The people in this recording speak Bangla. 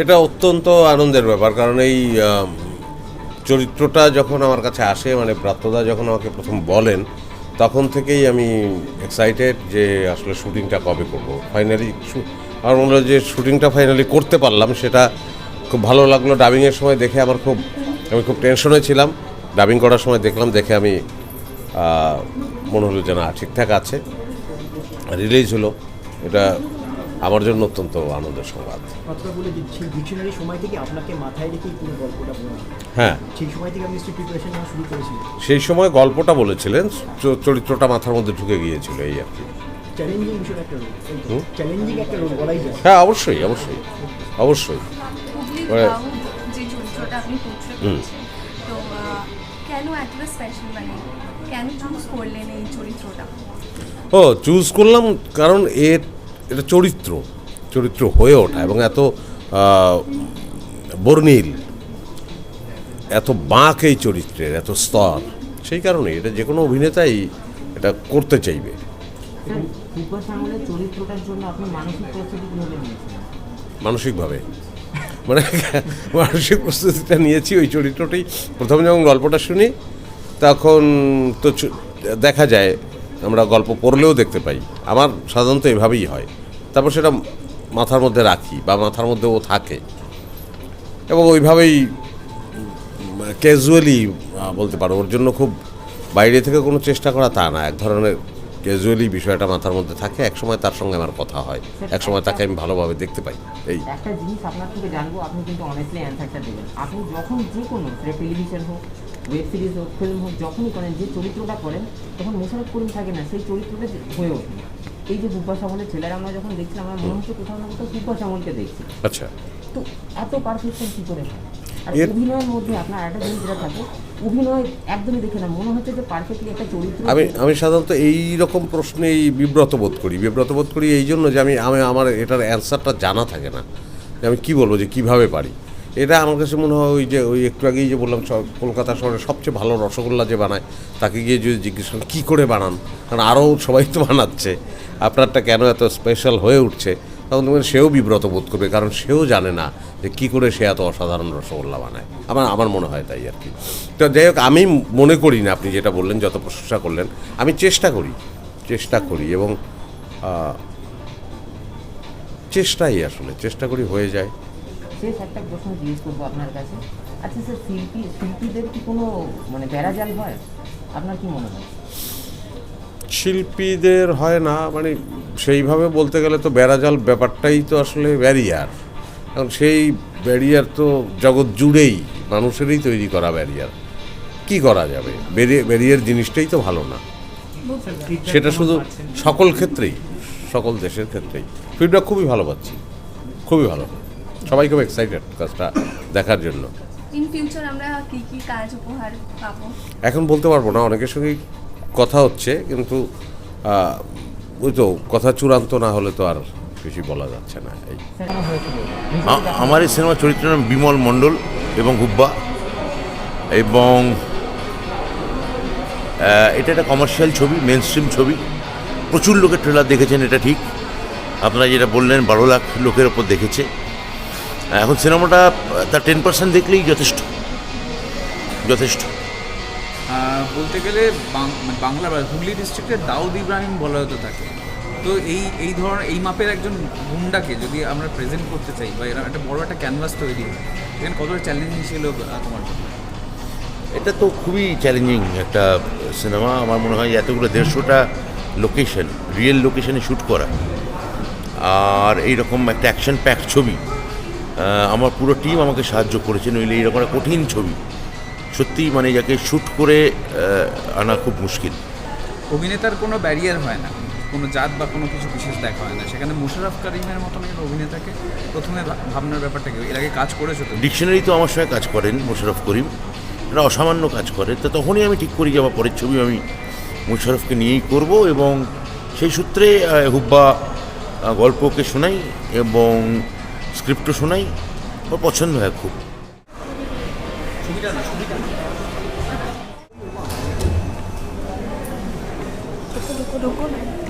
এটা অত্যন্ত আনন্দের ব্যাপার, কারণ এই চরিত্রটা যখন আমার কাছে আসে মানে ব্রাত্যদা যখন আমাকে প্রথম বলেন, তখন থেকেই আমি এক্সাইটেড যে আসলে শুটিংটা কবে করব। ফাইনালি আমার মনে হলো যে শুটিংটা ফাইনালি করতে পারলাম, সেটা খুব ভালো লাগল। ডাবিংয়ের সময় দেখে আমার খুব, আমি খুব টেনশনে ছিলাম। ডাবিং করার সময় দেখলাম, দেখে আমি মনে হলো যে না ঠিকঠাক আছে। রিলিজ হলো। এটা আমার জন্য অত্যন্ত আনন্দের সংবাদ। কথাটা বলে দিচ্ছি ডিকশনারি সময় থেকে আপনাকে মাথায় রেখেই পুরো গল্পটা বলা হ্যাঁ। সেই সময় গল্পটা বলেছিলেন চ- চরিত্রটা মাথার মধ্যে ঢুকে গিয়েছিল এই আর কি। হ্যাঁ অবশ্যই অবশ্যই অবশ্যই। হুম। কেন এতটা স্পেশাল মানে কেন চুজ করলেন এই চরিত্রটা? ও চুজ করলাম কারণ এর এটা চরিত্র চরিত্র হয়ে ওঠা এবং এত বর্ণিল এত বাঁক এই চরিত্রের এত স্তর সেই কারণে এটা যে কোনো অভিনেতাই এটা করতে চাইবে। মানসিকভাবে? মানে মানসিক প্রস্তুতিটা নিয়েছি ওই চরিত্রটি। প্রথমে যখন গল্পটা শুনি, তখন তো দেখা যায় আমরা গল্প পড়লেও দেখতে পাই। আমার সাধারণত এভাবেই হয়। তারপর সেটা মাথার মধ্যে রাখি বা মাথার মধ্যে ও থাকে। এবং ওইভাবেই ক্যাজুয়ালি বলতে পারো, ওর জন্য খুব বাইরে থেকে কোনো চেষ্টা করা তা না। এক ধরনের ক্যাজুয়ালি বিষয়টা মাথার মধ্যে থাকে এক সময় তার সঙ্গে আমার কথা হয় এক সময় তাকে আমি ভালোভাবে দেখতে পাই এই। একটা জিনিস আপনার থেকে জানব আপনি কিন্তু অনেস্টলি অ্যান্সারটা দেবেন। আপনি যখন যে কোনো টেলিভিশন হোক ওয়েব সিরিজ হোক ফিল্ম হোক যখনই করেন যে চরিত্রটা করেন তখন মোশারফ করিম থাকে না সেই চরিত্রটা হয়ে ওঠে এই যে বুব্বা সামলের ছেলেরা আমরা যখন দেখছিলাম আমার মনে হচ্ছে কোথাও না কোথাও বুব্বা সামলকে দেখছি। আচ্ছা। তো এত পারফেকশন কী করে হয়? আর অভিনয়ের মধ্যে আপনার একটা জিনিস যেটা থাকে অভিনয় একদমই দেখে না মনে হচ্ছে যে পারফেক্টলি একটা চরিত্র আমি আমি সাধারণত এই রকম প্রশ্নেই বিব্রত বোধ করি বিব্রত বোধ করি এই জন্য যে আমি আমি আমার এটার অ্যান্সারটা জানা থাকে না যে আমি কি বলব যে কীভাবে পারি। এটা আমার কাছে মনে হয় ওই যে ওই একটু আগেই যে বললাম সব কলকাতা শহরে সবচেয়ে ভালো রসগোল্লা যে বানায় তাকে গিয়ে যদি জিজ্ঞেস করেন কী করে বানান? কারণ আরও সবাই তো বানাচ্ছে। আপনারটা কেন এত স্পেশাল হয়ে উঠছে? তখন দেখবেন সেও বিব্রত বোধ করবে, কারণ সেও জানে না যে কী করে সে এত অসাধারণ রসগোল্লা বানায়। আমার আমার মনে হয় তাই আর কি। তো যাই হোক, আমি মনে করি না, আপনি যেটা বললেন, যত প্রশংসা করলেন, আমি চেষ্টা করি চেষ্টা করি এবং চেষ্টাই আসলে, চেষ্টা করি হয়ে যায়। আপনার কাছে। আচ্ছা স্যার, শিল্পী, শিল্পীদের কি কোনো মানে হয়? আপনার কি মনে হয়? শিল্পীদের হয় না মানে সেইভাবে বলতে গেলে তো বেড়াজাল ব্যাপারটাই তো আসলে ব্যারিয়ার। কারণ সেই ব্যারিয়ার তো জগৎ জুড়েই মানুষেরই তৈরি করা ব্যারিয়ার। কি করা যাবে? ব্যারিয়ার জিনিসটাই তো ভালো না। সেটা শুধু সকল ক্ষেত্রেই সকল দেশের ক্ষেত্রেই। ফিডব্যাক খুবই ভালো পাচ্ছি খুবই ভালো। সবাই খুব এক্সাইটেড কাজটা দেখার জন্য। ইন ফিউচার আমরা কি কি কাজ উপহার পাবো? এখন বলতে পারব না অনেকের সঙ্গেই কথা হচ্ছে, কিন্তু ওই তো কথা চূড়ান্ত না হলে তো আর কিছুই বলা যাচ্ছে না। এই আমার এই সিনেমার চরিত্রের নাম বিমল মণ্ডল এবং হুব্বা এবং এটা একটা কমার্শিয়াল ছবি মেন স্ট্রিম ছবি। প্রচুর লোকের ট্রেলার দেখেছেন, এটা ঠিক। আপনারা যেটা বললেন, বারো লাখ লোকের ওপর দেখেছে। এখন সিনেমাটা, তার টেন পার্সেন্ট দেখলেই যথেষ্ট। যথেষ্ট। বলতে গেলে মানে বাংলা হুগলি ডিস্ট্রিক্টের দাউদ ইব্রাহিম বলা হতো তাকে। তো এই এই ধরনের, এই মাপের একজন গুন্ডাকে যদি আমরা প্রেজেন্ট করতে চাই বা এরকম একটা বড় একটা ক্যানভাস তৈরি হয়, এখানে কতটা চ্যালেঞ্জিং ছিল তোমার এটা তো খুবই চ্যালেঞ্জিং একটা সিনেমা আমার মনে হয় এতগুলো দেড়শোটা লোকেশন রিয়েল লোকেশনে শ্যুট করা। আর এইরকম একটা অ্যাকশন প্যাক ছবি আমার পুরো টিম আমাকে সাহায্য করেছে, নইলে এইরকম একটা কঠিন ছবি। সত্যি মানে যাকে শ্যুট করে আনা খুব মুশকিল। অভিনেতার কোনো ব্যারিয়ার হয় না। কোনো জাত বা কোনো কিছু বিশেষ দেখা হয় না। সেখানে মুশারফ করিমের মতন একজন অভিনেতাকে প্রথমে ভাবনার ব্যাপারটা কি? এর আগে কাজ করেছ তো ডিকশনারি তো আমার সঙ্গে কাজ করেন মুশারফ করিম। এটা অসামান্য কাজ করে। তো তখনই আমি ঠিক করি যে আমার পরের ছবি আমি মুশারফকে নিয়েই করব এবং সেই সূত্রে হুব্বা গল্পকে শোনাই এবং স্ক্রিপ্টও শোনাই। ওর পছন্দ হয় খুব। どこどこどこ？